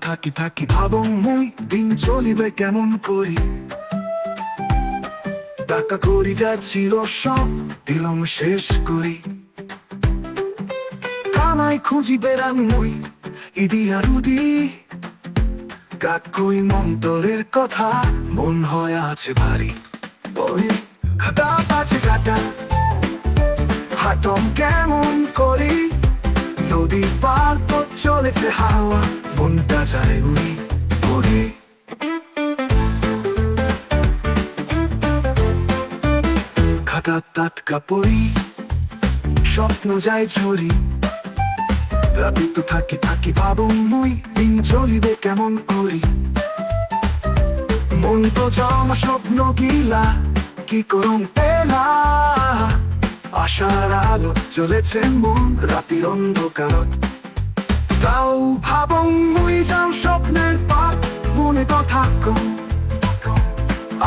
থাকি থাকি। ভাবং মুই দিন চলিবে কেমন করি? টাকা করি যা ছিল সব দিলম শেষ করি। কামাই খুঁজি বেড়াং মুই, ইদি আর উদি। কাকুই মন্তরের কথা, মন হয় আছে ভারী। ওই খাটা পাছে কাটা। হাটম কেমন নদী পার তো চলেছে হাওয়া, মনটা যায় উড়ি ওরে খাটা তাটকা পড়ি, স্বপ্ন যায় ঝরি। রাতে তো থাকি থাকি ভাবো মুই, দিন চলিবে কেমন করি। মন তো জমা স্বপ্ন গিলা কি করুম পেলা আশার আলো চলেছে মন রাতির অন্ধকার। তাও ভাবং, মুই যাও স্বপ্নের পাত, মনে কথা কম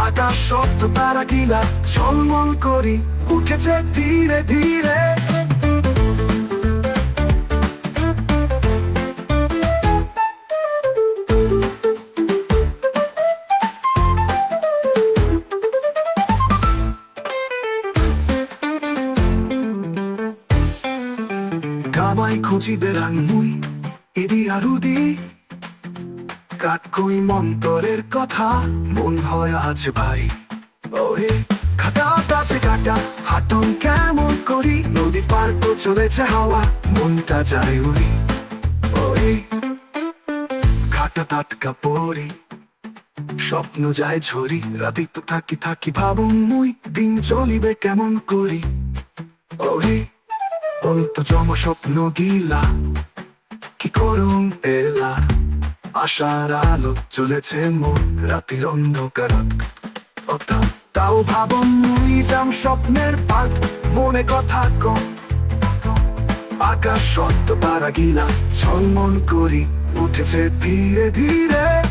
আকাশ সত্য তারা গিলা ঝলমল করি, উঠেছে ধীরে ধীরে কামাই খুঁজি বেড়াং মুই ইদি আরুদি কাকুই মন্তরের কথা, মন হয় আজ ভাই। ওহে, খাটা কাছে কাটা, হাটন কেমন করি, নদী পার তো চলেছে হাওয়া, মনটা যায় উড়ি। ওহে, খাটা টাটকা পড়ি, স্বপ্ন যায় ঝরি, রাতে তো থাকি থাকি ভাবুন মুই, দিন চলিবে কেমন করি। ওহে অন্ত জম স্বপ্ন গিলা কি করুন এলা? আশার আলো চলেছে মন, রাতির অন্ধকার। তাও ভাবন যাম স্বপ্নের পাত, মনে কথা কম। আকাশ সত্য পারা গিলা ছলমল করি, উঠেছে ধীরে ধীরে।